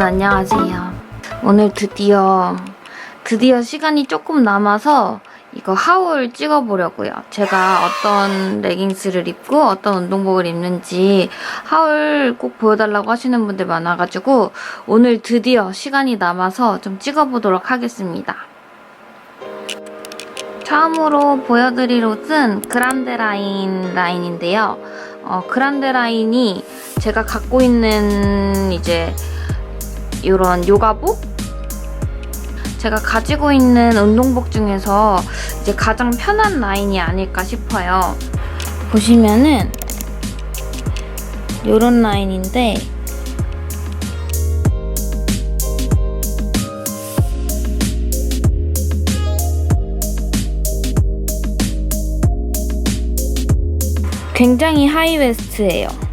여러분 안녕하세요. 오늘 드디어 드디어 시간이 조금 남아서 이거 하울 찍어보려고요. 제가 어떤 레깅스를 입고 어떤 운동복을 입는지 하울 꼭 보여달라고 하시는 분들 많아가지고 오늘 드디어 시간이 남아서 좀 찍어보도록 하겠습니다. 처음으로 보여드릴 옷은 그란데 라인 라인인데요. 어, 그란데 라인이 제가 갖고 있는 이제 이런 요가복? 제가 가지고 있는 운동복 중에서 이제 가장 편한 라인이 아닐까 싶어요. 보시면은 요런 라인인데 굉장히 하이웨스트예요.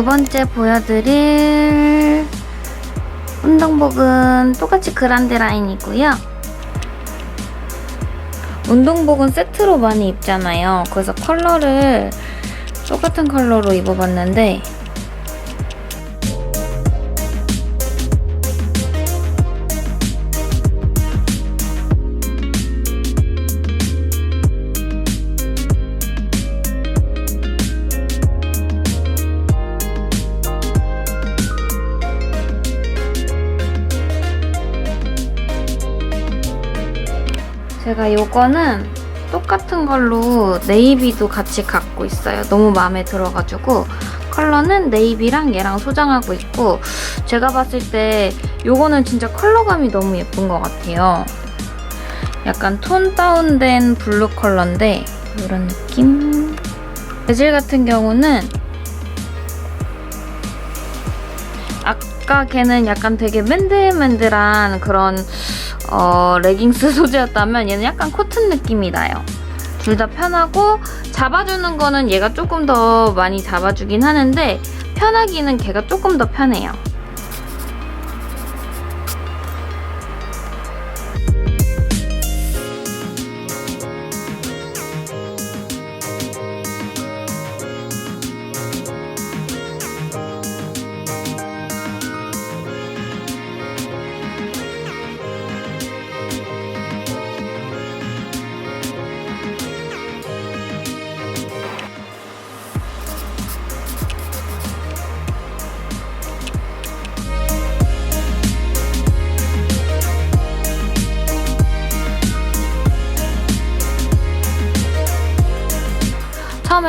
두 번째 보여드릴 운동복은 똑같이 그란데 라인이고요. 운동복은 세트로 많이 입잖아요. 그래서 컬러를 똑같은 컬러로 입어봤는데 제가 요거는 똑같은 걸로 네이비도 같이 갖고 있어요. 너무 마음에 들어가지고 컬러는 네이비랑 얘랑 소장하고 있고 제가 봤을 때 요거는 진짜 컬러감이 너무 예쁜 것 같아요. 약간 톤 다운된 블루 컬러인데 이런 느낌. 재질 같은 경우는 아까 걔는 약간 되게 맨들맨들한 그런 어, 레깅스 소재였다면 얘는 약간 코튼 느낌이 나요. 둘 다 편하고 잡아주는 거는 얘가 조금 더 많이 잡아주긴 하는데 편하기는 걔가 조금 더 편해요.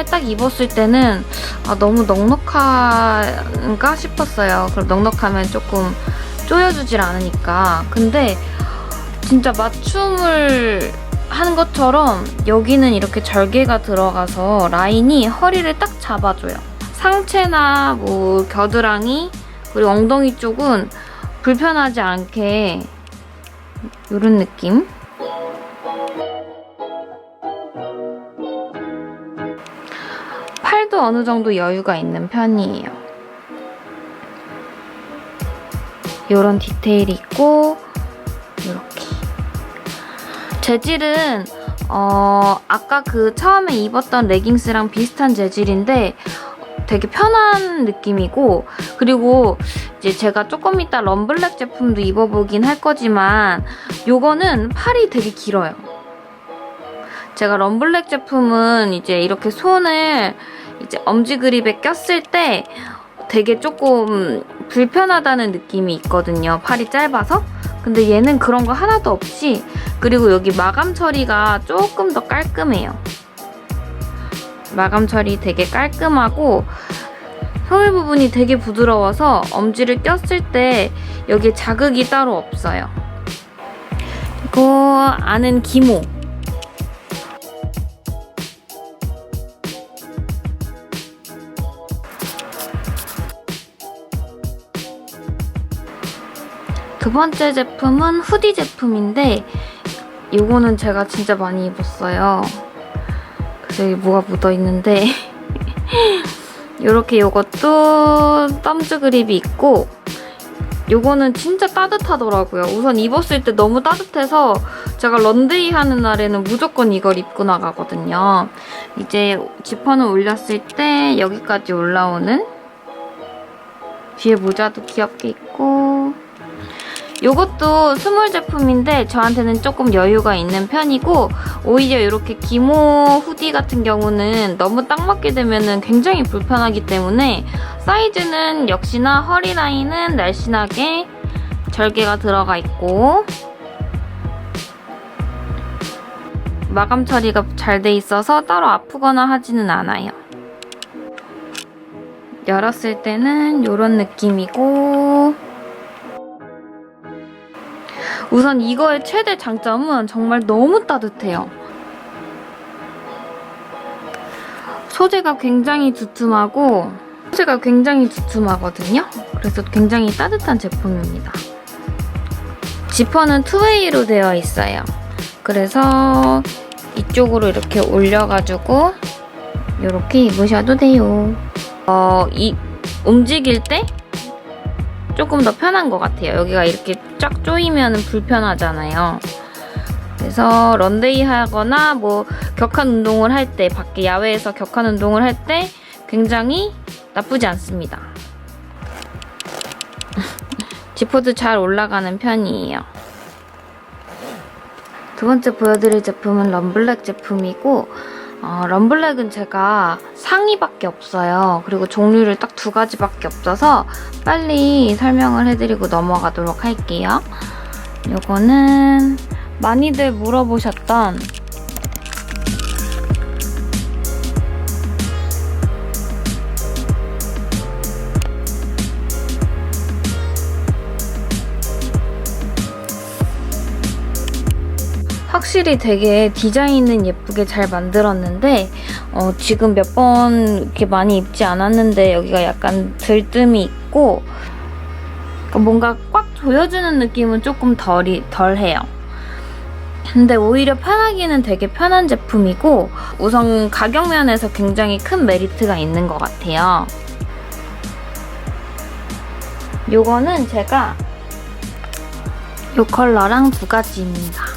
처음에 딱 입었을 때는 아, 너무 넉넉한가 싶었어요. 그럼 넉넉하면 조금 조여주질 않으니까. 근데 진짜 맞춤을 하는 것처럼 여기는 이렇게 절개가 들어가서 라인이 허리를 딱 잡아줘요. 상체나 뭐 겨드랑이 그리고 엉덩이 쪽은 불편하지 않게 이런 느낌? 팔도 어느 정도 여유가 있는 편이에요. 이런 디테일이 있고 이렇게 재질은 어 아까 그 처음에 입었던 레깅스랑 비슷한 재질인데 되게 편한 느낌이고 그리고 이제 제가 조금 이따 럼블랙 제품도 입어보긴 할 거지만 요거는 팔이 되게 길어요. 제가 럼블랙 제품은 이제 이렇게 손을 이제 엄지 그립에 꼈을 때 되게 조금 불편하다는 느낌이 있거든요. 팔이 짧아서. 근데 얘는 그런 거 하나도 없이 그리고 여기 마감 처리가 조금 더 깔끔해요. 마감 처리 되게 깔끔하고 소매 부분이 되게 부드러워서 엄지를 꼈을 때 여기에 자극이 따로 없어요. 그리고 안은 기모. 두 번째 제품은 후디 제품인데 이거는 제가 진짜 많이 입었어요. 그래서 여기 뭐가 묻어 있는데 이렇게 이것도 덤즈 그립이 있고 요거는 진짜 따뜻하더라고요. 우선 입었을 때 너무 따뜻해서 제가 런데이 하는 날에는 무조건 이걸 입고 나가거든요. 이제 지퍼는 올렸을 때 여기까지 올라오는 뒤에 모자도 귀엽게 있고 요것도 스몰 제품인데 저한테는 조금 여유가 있는 편이고 오히려 이렇게 기모 후디 같은 경우는 너무 딱 맞게 되면 굉장히 불편하기 때문에 사이즈는 역시나 허리 라인은 날씬하게 절개가 들어가 있고 마감 처리가 잘 돼 있어서 따로 아프거나 하지는 않아요. 열었을 때는 이런 느낌이고 우선 이거의 최대 장점은 정말 너무 따뜻해요. 소재가 굉장히 두툼하고 소재가 굉장히 두툼하거든요. 그래서 굉장히 따뜻한 제품입니다. 지퍼는 투웨이로 되어 있어요. 그래서 이쪽으로 이렇게 올려가지고 이렇게 입으셔도 돼요. 어, 이 움직일 때 조금 더 편한 것 같아요. 여기가 이렇게 쫙 조이면 불편하잖아요. 그래서 런데이 하거나 뭐 격한 운동을 할 때, 밖에 야외에서 격한 운동을 할 때 굉장히 나쁘지 않습니다. 지퍼도 잘 올라가는 편이에요. 두 번째 보여드릴 제품은 럼블랙 제품이고 어, 럼블랙은 제가 상의밖에 없어요. 그리고 종류를 딱 두 가지밖에 없어서 빨리 설명을 해드리고 넘어가도록 할게요. 요거는 많이들 물어보셨던 확실히 되게 디자인은 예쁘게 잘 만들었는데 어, 지금 몇 번 이렇게 많이 입지 않았는데 여기가 약간 들뜸이 있고 그러니까 뭔가 꽉 조여주는 느낌은 조금 덜이, 덜해요. 근데 오히려 편하기는 되게 편한 제품이고 우선 가격 면에서 굉장히 큰 메리트가 있는 것 같아요. 요거는 제가 요 컬러랑 두 가지입니다.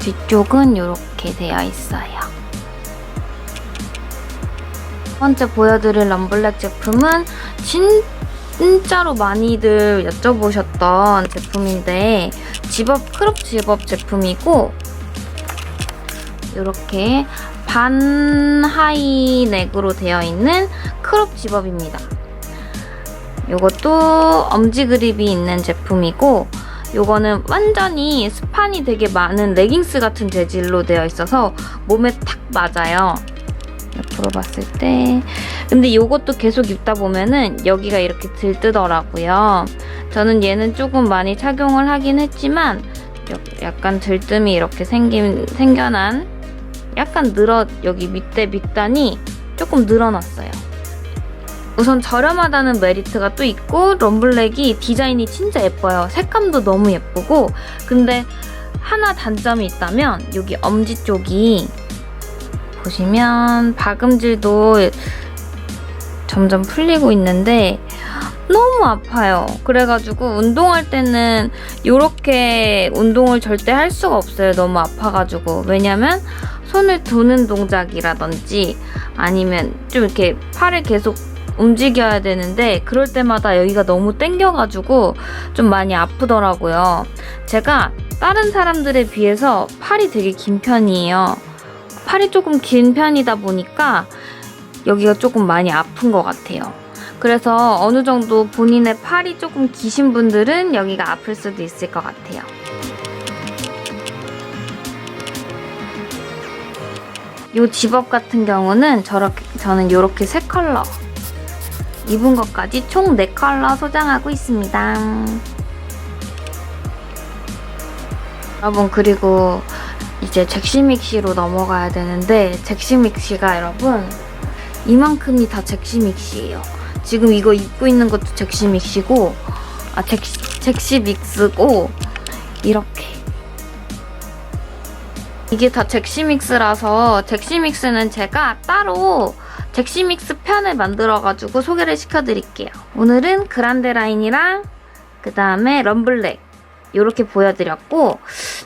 뒤쪽은 이렇게 되어 있어요. 첫 번째 보여드릴 럼블랙 제품은 진, 진짜로 많이들 여쭤보셨던 제품인데 집업 크롭 집업 제품이고 이렇게 반 하이 넥으로 되어 있는 크롭 집업입니다. 이것도 엄지 그립이 있는 제품이고 요거는 완전히 스판이 되게 많은 레깅스 같은 재질로 되어 있어서 몸에 탁 맞아요. 옆으로 봤을 때. 근데 요것도 계속 입다 보면은 여기가 이렇게 들뜨더라고요. 저는 얘는 조금 많이 착용을 하긴 했지만 약간 들뜸이 이렇게 생긴, 생겨난 약간 늘어, 여기 밑에 밑단이 조금 늘어났어요. 우선 저렴하다는 메리트가 또 있고 럼블랙이 디자인이 진짜 예뻐요. 색감도 너무 예쁘고 근데 하나 단점이 있다면 여기 엄지 쪽이 보시면 박음질도 점점 풀리고 있는데 너무 아파요. 그래가지고 운동할 때는 이렇게 운동을 절대 할 수가 없어요. 너무 아파가지고. 왜냐면 손을 도는 동작이라든지 아니면 좀 이렇게 팔을 계속 움직여야 되는데 그럴 때마다 여기가 너무 땡겨가지고 좀 많이 아프더라고요. 제가 다른 사람들에 비해서 팔이 되게 긴 편이에요. 팔이 조금 긴 편이다 보니까 여기가 조금 많이 아픈 것 같아요. 그래서 어느 정도 본인의 팔이 조금 기신 분들은 여기가 아플 수도 있을 것 같아요. 이 집업 같은 경우는 저렇게, 저는 이렇게 세 컬러 입은 것까지 총 4컬러 소장하고 있습니다. 여러분 그리고 이제 잭시믹시로 넘어가야 되는데 잭시믹시가 여러분 이만큼이 다 잭시믹시예요. 지금 이거 입고 있는 것도 잭시믹시고 아 잭시, 잭시 믹스고 이렇게 이게 다 잭시 믹스라서 잭시 믹스는 제가 따로 잭시 믹스 편을 만들어가지고 소개를 시켜드릴게요. 오늘은 그란데 라인이랑 그 다음에 럼블랙 이렇게 보여드렸고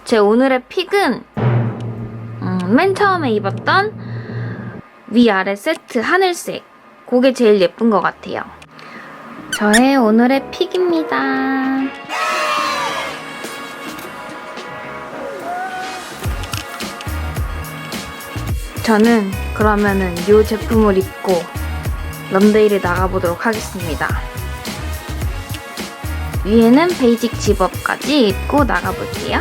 제 오늘의 픽은 음, 맨 처음에 입었던 위아래 세트 하늘색 그게 제일 예쁜 것 같아요. 저의 오늘의 픽입니다. 저는 그러면은 이 제품을 입고 런데이를 나가보도록 하겠습니다. 위에는 베이직 집업까지 입고 나가볼게요.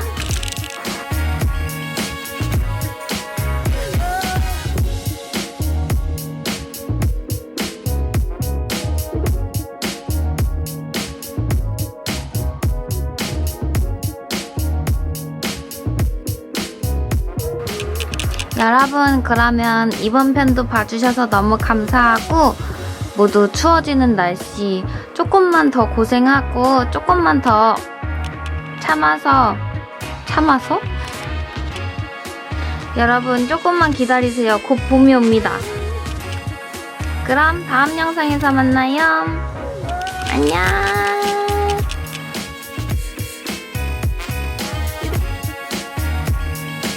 여러분 그러면 이번 편도 봐주셔서 너무 감사하고 모두 추워지는 날씨 조금만 더 고생하고 조금만 더 참아서 참아서? 여러분 조금만 기다리세요. 곧 봄이 옵니다. 그럼 다음 영상에서 만나요. 안녕.